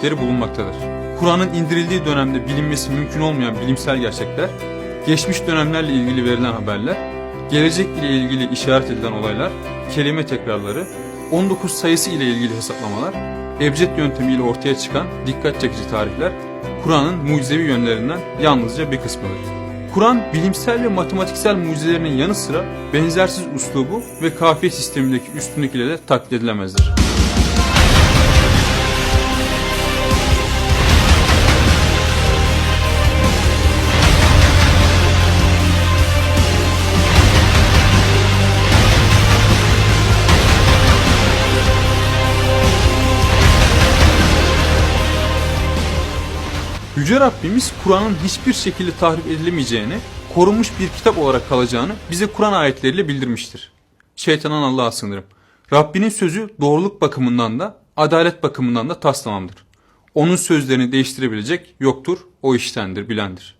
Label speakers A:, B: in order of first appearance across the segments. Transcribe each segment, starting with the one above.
A: örnekleri bulunmaktadır. Kur'an'ın indirildiği dönemde bilinmesi mümkün olmayan bilimsel gerçekler, geçmiş dönemlerle ilgili verilen haberler, gelecek ile ilgili işaret edilen olaylar, kelime tekrarları, 19 sayısı ile ilgili hesaplamalar, ebced yöntemiyle ortaya çıkan dikkat çekici tarihler, Kur'an'ın mucizevi yönlerinden yalnızca bir kısmıdır. Kur'an bilimsel ve matematiksel mucizelerinin yanı sıra benzersiz uslubu ve kafiye sistemindeki üstünlük ile de taklit edilemezdir. Yüce Rabbimiz Kur'an'ın hiçbir şekilde tahrip edilemeyeceğini, korunmuş bir kitap olarak kalacağını bize Kur'an ayetleriyle bildirmiştir. Şeytandan Allah'a sığınırım. Rabbinin sözü doğruluk bakımından da, adalet bakımından da taslamamdır. Onun sözlerini değiştirebilecek yoktur, o iştendir, bilendir.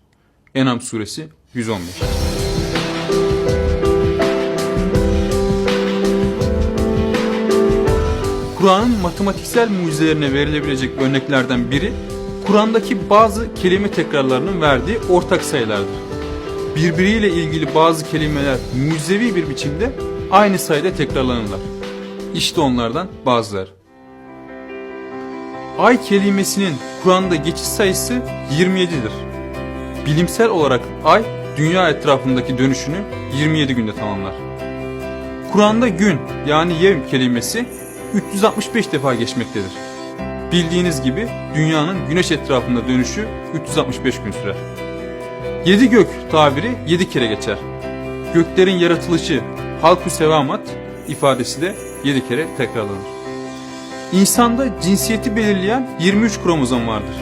A: Enam suresi 115 Kur'an'ın matematiksel mucizelerine verilebilecek örneklerden biri, Kur'an'daki bazı kelime tekrarlarının verdiği ortak sayılardır. Birbiriyle ilgili bazı kelimeler mucizevi bir biçimde aynı sayıda tekrarlanırlar. İşte onlardan bazıları. Ay kelimesinin Kur'an'da geçiş sayısı 27'dir. Bilimsel olarak ay dünya etrafındaki dönüşünü 27 günde tamamlar. Kur'an'da gün yani yevm kelimesi 365 defa geçmektedir. Bildiğiniz gibi dünyanın güneş etrafında dönüşü 365 gün sürer. Yedi gök tabiri yedi kere geçer. Göklerin yaratılışı halku sevamat ifadesi de yedi kere tekrarlanır. İnsanda cinsiyeti belirleyen 23 kromozom vardır.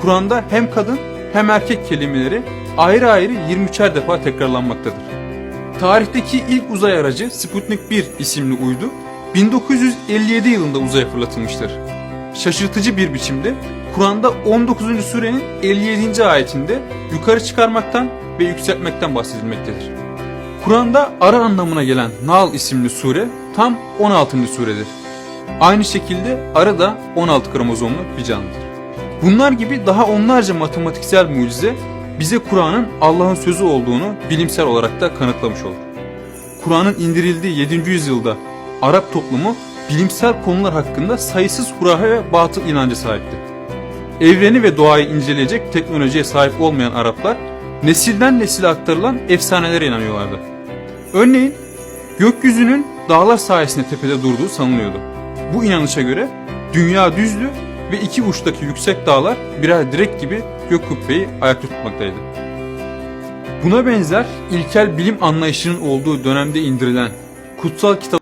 A: Kur'an'da hem kadın hem erkek kelimeleri ayrı ayrı 23'er defa tekrarlanmaktadır. Tarihteki ilk uzay aracı Sputnik 1 isimli uydu 1957 yılında uzaya fırlatılmıştır. Şaşırtıcı bir biçimde Kur'an'da 19. surenin 57. ayetinde yukarı çıkarmaktan ve yükseltmekten bahsedilmektedir. Kur'an'da ara anlamına gelen Nal isimli sure tam 16. suredir. Aynı şekilde arı da 16 kromozomlu bir canlıdır. Bunlar gibi daha onlarca matematiksel mucize bize Kur'an'ın Allah'ın sözü olduğunu bilimsel olarak da kanıtlamış olur. Kur'an'ın indirildiği 7. yüzyılda Arap toplumu bilimsel konular hakkında sayısız hurafe ve batıl inancı sahipti. Evreni ve doğayı inceleyecek teknolojiye sahip olmayan Araplar nesilden nesile aktarılan efsanelere inanıyorlardı. Örneğin gökyüzünün dağlar sayesinde tepede durduğu sanılıyordu. Bu inanışa göre dünya düzdü ve iki uçtaki yüksek dağlar birer direk gibi gök kubbeyi ayakta tutmaktaydı. Buna benzer ilkel bilim anlayışının olduğu dönemde indirilen kutsal kitap